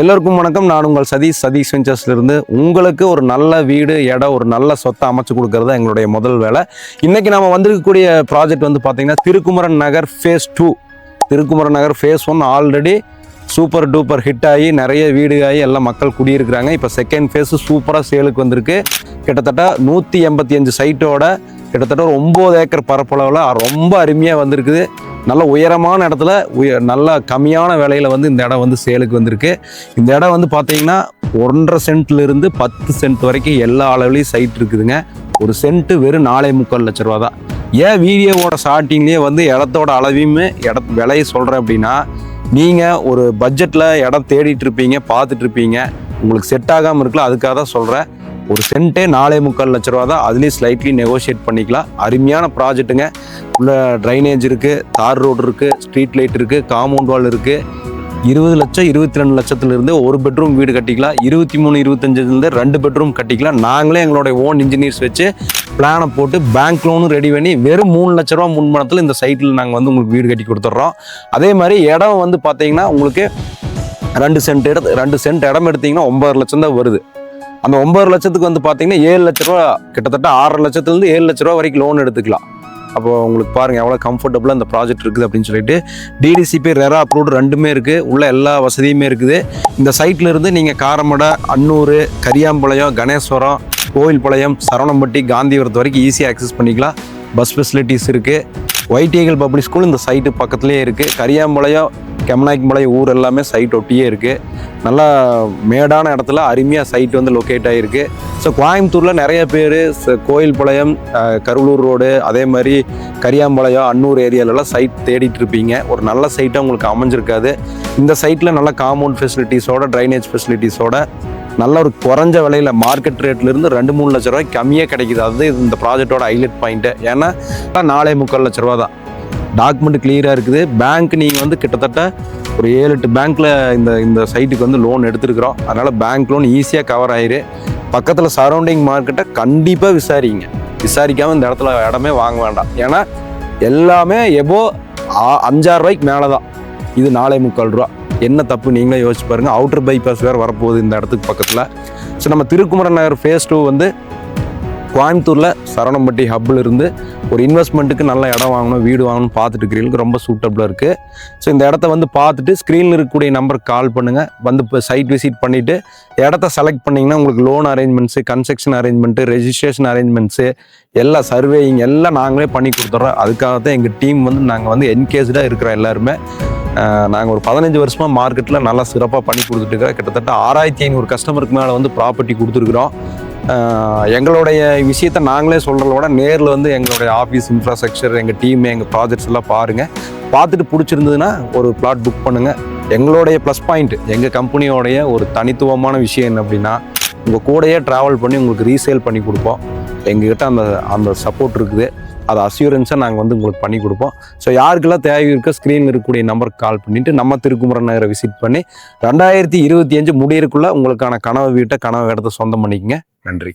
எல்லோருக்கும் வணக்கம். நான் உங்கள் சதீஷ். சதீஷ் வெஞ்சர்ஸ்லேருந்து உங்களுக்கு ஒரு நல்ல வீடு இடம் ஒரு நல்ல சொத்தை அமைச்சு கொடுக்கறது தான் எங்களுடைய முதல் வேலை. இன்றைக்கி நம்ம வந்திருக்கக்கூடிய ப்ராஜெக்ட் வந்து பார்த்திங்கன்னா Thirukumaran Nagar phase two Thirukumaran Nagar phase one already super duper hit ஆகி நிறைய வீடு ஆகி எல்லாம் மக்கள் குடியிருக்கிறாங்க. இப்போ செகண்ட் ஃபேஸு சூப்பராக சேலுக்கு வந்திருக்கு. கிட்டத்தட்ட நூற்றி எண்பத்தி அஞ்சு சைட்டோட கிட்டத்தட்ட ஒரு ஒம்பது ஏக்கர் பரப்பளவில் ரொம்ப அருமையாக வந்திருக்குது. நல்ல உயரமான இடத்துல உய நல்ல கம்மியான விலையில் வந்து இந்த இடம் வந்து சேலுக்கு வந்திருக்கு. இந்த இடம் வந்து பார்த்தீங்கன்னா ஒன்றரை சென்ட்லேருந்து பத்து சென்ட் வரைக்கும் எல்லா அளவுலேயும் சைட் இருக்குதுங்க. ஒரு சென்ட்டு வெறும் நாலே முக்கால் லட்ச ரூபா தான். ஏன் வீடியோவோட ஸ்டார்டிங்லேயே வந்து இடத்தோட அளவையுமே இட விலையை சொல்கிறேன் அப்படின்னா நீங்கள் ஒரு பட்ஜெட்டில் இடம் தேடிட்டு இருப்பீங்க பார்த்துட்டு இருப்பீங்க. உங்களுக்கு செட் ஆகாமல் இருக்குல்ல அதுக்காக தான் சொல்கிறேன் ஒரு சென்ட்டே நாலே முக்கால் லட்ச ரூபா தான் அதுலேயும் ஸ்லைட்லி நெகோஷியேட் பண்ணிக்கலாம். அருமையான ப்ராஜெக்ட்டுங்க உள்ள ட்ரைனேஜ் இருக்குது தார் ரோடு இருக்குது ஸ்ட்ரீட் லைட் இருக்குது காம்பவுண்ட் வால் இருக்குது இருபது லட்சம் இருபத்தி ரெண்டு லட்சத்துலேருந்து ஒரு பெட்ரூம் வீடு கட்டிக்கலாம். இருபத்தி மூணு இருபத்தஞ்சுலேருந்து ரெண்டு பெட்ரூம் கட்டிக்கலாம். நாங்களே எங்களுடைய ஓன் இன்ஜினியர்ஸ் வச்சு பிளானை போட்டு பேங்க் லோனும் ரெடி பண்ணி வெறும் மூணு லட்ச ரூபா முன்பணத்தில் இந்த சைட்டில் நாங்கள் வந்து உங்களுக்கு வீடு கட்டி கொடுத்துட்றோம் அதே மாதிரி இடம் வந்து பார்த்தீங்கன்னா உங்களுக்கு ரெண்டு சென்ட் இடத்து ரெண்டு சென்ட் இடம் எடுத்தீங்கன்னா ஒன்பது லட்சம் தான் வருது. அந்த ஒன்பது லட்சத்துக்கு வந்து பார்த்தீங்கன்னா ஏழு லட்ச ரூபா கிட்டத்தட்ட ஆறரை லட்சத்துலேருந்து ஏழு லட்ச ரூபா வரைக்கும் லோன் எடுத்துக்கலாம். அப்போ உங்களுக்கு பாருங்கள் எவ்வளோ கம்ஃபர்டபுளாக இந்த ப்ராஜெக்ட் இருக்குது அப்படின்னு சொல்லிட்டு டிடிசிபி ரெரா அப்ரூவ்டு ரெண்டுமே இருக்குது உள்ள எல்லா வசதியுமே இருக்குது. இந்த சைட்ல இருந்து நீங்கள் காரமடை அன்னூர் கரியாம்பாளையம் கணேஸ்வரம் கோவில்பாளையம் சரவணம்பட்டி காந்திபுரத்து வரைக்கும் ஈஸியாக அக்சஸ் பண்ணிக்கலாம். பஸ் ஃபெசிலிட்டிஸ் இருக்குது ஒயிட்டியகல் பப்ளிக் ஸ்கூல் இந்த சைட்டு பக்கத்துலேயே இருக்குது கரியாம்பாளையம் கெமநாயக்கம்பாளையம் ஊர் எல்லாமே சைட் ஒட்டியே இருக்குது நல்லா மேடான இடத்துல அருமையாக சைட் வந்து லொக்கேட் ஆகிருக்கு ஸோ கோயம்புத்தூரில் நிறைய பேர் கோயில்பாளையம் அஹ், கருவலூர் ரோடு அதே மாதிரி கரியாம்பாளையம் அன்னூர் ஏரியாலலாம் சைட் தேடிட்டு இருப்பீங்க. ஒரு நல்ல சைட்டாக உங்களுக்கு அமைஞ்சிருக்காது. இந்த சைட்டில் நல்ல காம்பவுண்ட் ஃபெசிலிட்டிஸோட ட்ரைனேஜ் ஃபெசிலிட்டிஸோட நல்ல ஒரு குறைஞ்ச விலையில் மார்க்கெட் ரேட்லேருந்து ரெண்டு மூணு லட்ச ரூபாய் கம்மியாக கிடைக்குது. அது இந்த ப்ராஜெக்டோட ஹைலைட் பாயிண்ட்டு ஏன்னா நாலே முக்கால் லட்ச ரூபா தான் டாக்குமெண்ட் கிளியராக இருக்குது. பேங்க் நீங்கள் வந்து கிட்டத்தட்ட ஒரு ஏழு எட்டு பேங்க்கில் இந்த இந்த சைட்டுக்கு வந்து லோன் எடுத்துருக்குறோம். அதனால் பேங்க் லோன் ஈஸியாக கவர் ஆயிரு. பக்கத்தில் சரௌண்டிங் மார்க்கெட்டை கண்டிப்பாக விசாரிங்க. விசாரிக்காமல் இந்த இடத்துல இடமே வாங்க வேண்டாம். ஏன்னா எல்லாமே எபோ அஞ்சாறு ரூபாய்க்கு மேலே தான் இது நாலே முக்கால் ரூபா. என்ன தப்பு நீங்களே யோசிச்சு பாருங்கள் அவுட்டர் பைபாஸ் வேறு வரப்போகுது இந்த இடத்துக்கு பக்கத்தில். ஸோ நம்ம திருக்குமரன் நகர் ஃபேஸ் டூ வந்து கோயம்புத்தூரில் சரவணம்பட்டி ஹப்பில் இருந்து ஒரு இன்வெஸ்ட்மெண்ட்டுக்கு நல்ல இடம் வாங்கணும் வீடு வாங்கணும் பார்த்துட்டு இருக்கிறீங்களுக்கு ரொம்ப சூட்டபுளாக இருக்குது ஸோ இந்த இடத்த வந்து பார்த்துட்டு ஸ்க்ரீனில் இருக்கக்கூடிய நம்பருக்கு கால் பண்ணுங்கள் வந்து இப்போ சைட் விசிட் பண்ணிவிட்டு இடத்த செலக்ட் பண்ணிங்கன்னா உங்களுக்கு loan arrangements construction arrangement registration arrangements எல்லா சர்வேயிங் எல்லாம் நாங்களே பண்ணி கொடுத்துட்றோம் அதுக்காக தான் எங்கள் டீம் வந்து நாங்கள் வந்து என்கேஜாக இருக்கிறோம் எல்லாருமே நாங்கள் ஒரு பதினஞ்சு வருஷமாக மார்க்கெட்டில் நல்லா சிறப்பாக பண்ணி கொடுத்துட்டு இருக்கிறோம். கிட்டத்தட்ட ஆறாயிரத்தி ஐநூறு கஸ்டமருக்கு மேலே வந்து ப்ராப்பர்ட்டி கொடுத்துருக்குறோம். எங்களுடைய விஷயத்த நாங்களே சொல்கிறத விட நேரில் வந்து எங்களுடைய ஆஃபீஸ் இன்ஃப்ராஸ்ட்ரக்சர் எங்கள் டீம் எங்கள் ப்ராஜெக்ட்ஸ் எல்லாம் பாருங்கள் பார்த்துட்டு பிடிச்சிருந்ததுன்னா ஒரு பிளாட் புக் பண்ணுங்கள் எங்களுடைய ப்ளஸ் பாயிண்ட் எங்கள் கம்பெனியோடைய ஒரு தனித்துவமான விஷயம் என்ன அப்படின்னா உங்கள் கூடயே ட்ராவல் பண்ணி உங்களுக்கு ரீசேல் பண்ணி கொடுப்போம். எங்ககிட்ட அந்த அந்த சப்போர்ட் இருக்குது. அது அஸ்யூரன்ஸை நாங்கள் வந்து உங்களுக்கு பண்ணி கொடுப்போம். ஸோ யாருக்கெல்லாம் தேவை இருக்கோ ஸ்க்ரீனில் இருக்கக்கூடிய நம்பருக்கு கால் பண்ணிவிட்டு நம்ம திருக்குமரன் நகரை விசிட் பண்ணி ரெண்டாயிரத்தி இருபத்தி அஞ்சு முடியறக்குள்ளே உங்களுக்கான கனவு வீட்டை கனவு இடத்த சொந்தம் பண்ணிக்கங்க. நன்றி.